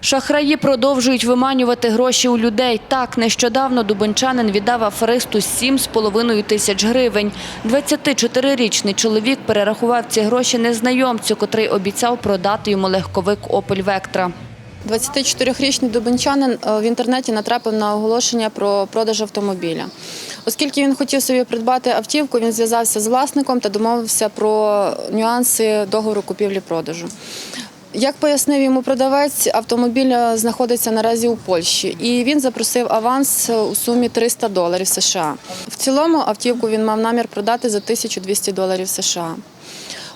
Шахраї продовжують виманювати гроші у людей. Так, нещодавно дубенчанин віддав аферисту 7,5 тисяч гривень. 24-річний чоловік перерахував ці гроші незнайомцю, котрий обіцяв продати йому легковик «Опель Вектра». 24-річний дубенчанин е, в інтернеті натрапив на оголошення про продаж автомобіля. Оскільки він хотів собі придбати автівку, він зв'язався з власником та домовився про нюанси договору купівлі-продажу. Як пояснив йому продавець, автомобіль е, знаходиться наразі у Польщі, і він запросив аванс у сумі 300 доларів США. В цілому автівку він мав намір продати за 1200 доларів США.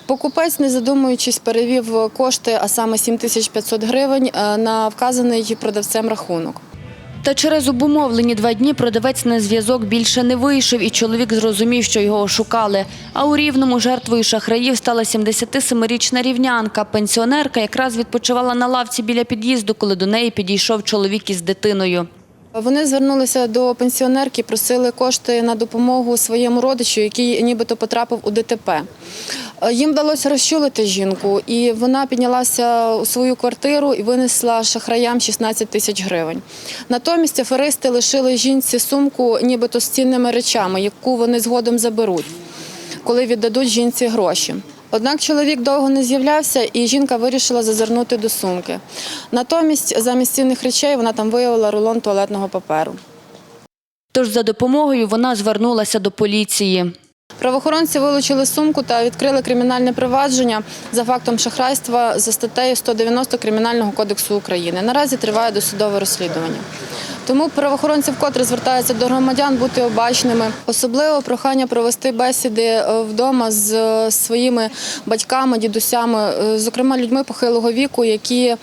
Покупець, не задумуючись, перевів кошти, а саме 7500 гривень, е, на вказаний продавцем рахунок. Та через обумовлені два дні продавець на зв'язок більше не вийшов, і чоловік зрозумів, що його ошукали. А у Рівному жертвою шахраїв стала 77-річна рівнянка. Пенсіонерка якраз відпочивала на лавці біля під'їзду, коли до неї підійшов чоловік із дитиною. Вони звернулися до пенсіонерки, просили кошти на допомогу своєму родичу, який нібито потрапив у ДТП. Е, Їм вдалося розчулити жінку, і вона піднялася у свою квартиру і винесла шахраям 16 тисяч гривень. Натомість аферисти лишили жінці сумку, нібито з цінними речами, яку вони згодом заберуть, коли віддадуть жінці гроші. Однак чоловік довго не з'являвся, і жінка вирішила зазирнути до сумки. Натомість, замість цінних речей, вона там виявила рулон туалетного паперу. Тож за допомогою вона звернулася до поліції. Правоохоронці вилучили сумку та відкрили кримінальне провадження за фактом шахрайства за статтею 190 Кримінального кодексу України. Наразі триває досудове розслідування. Тому правоохоронці вкотре звертаються до громадян бути обачними. Особливо прохання провести бесіди е, вдома з е, своїми батьками, дідусями, е, зокрема людьми похилого віку, які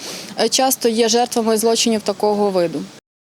часто є жертвами злочинів такого виду.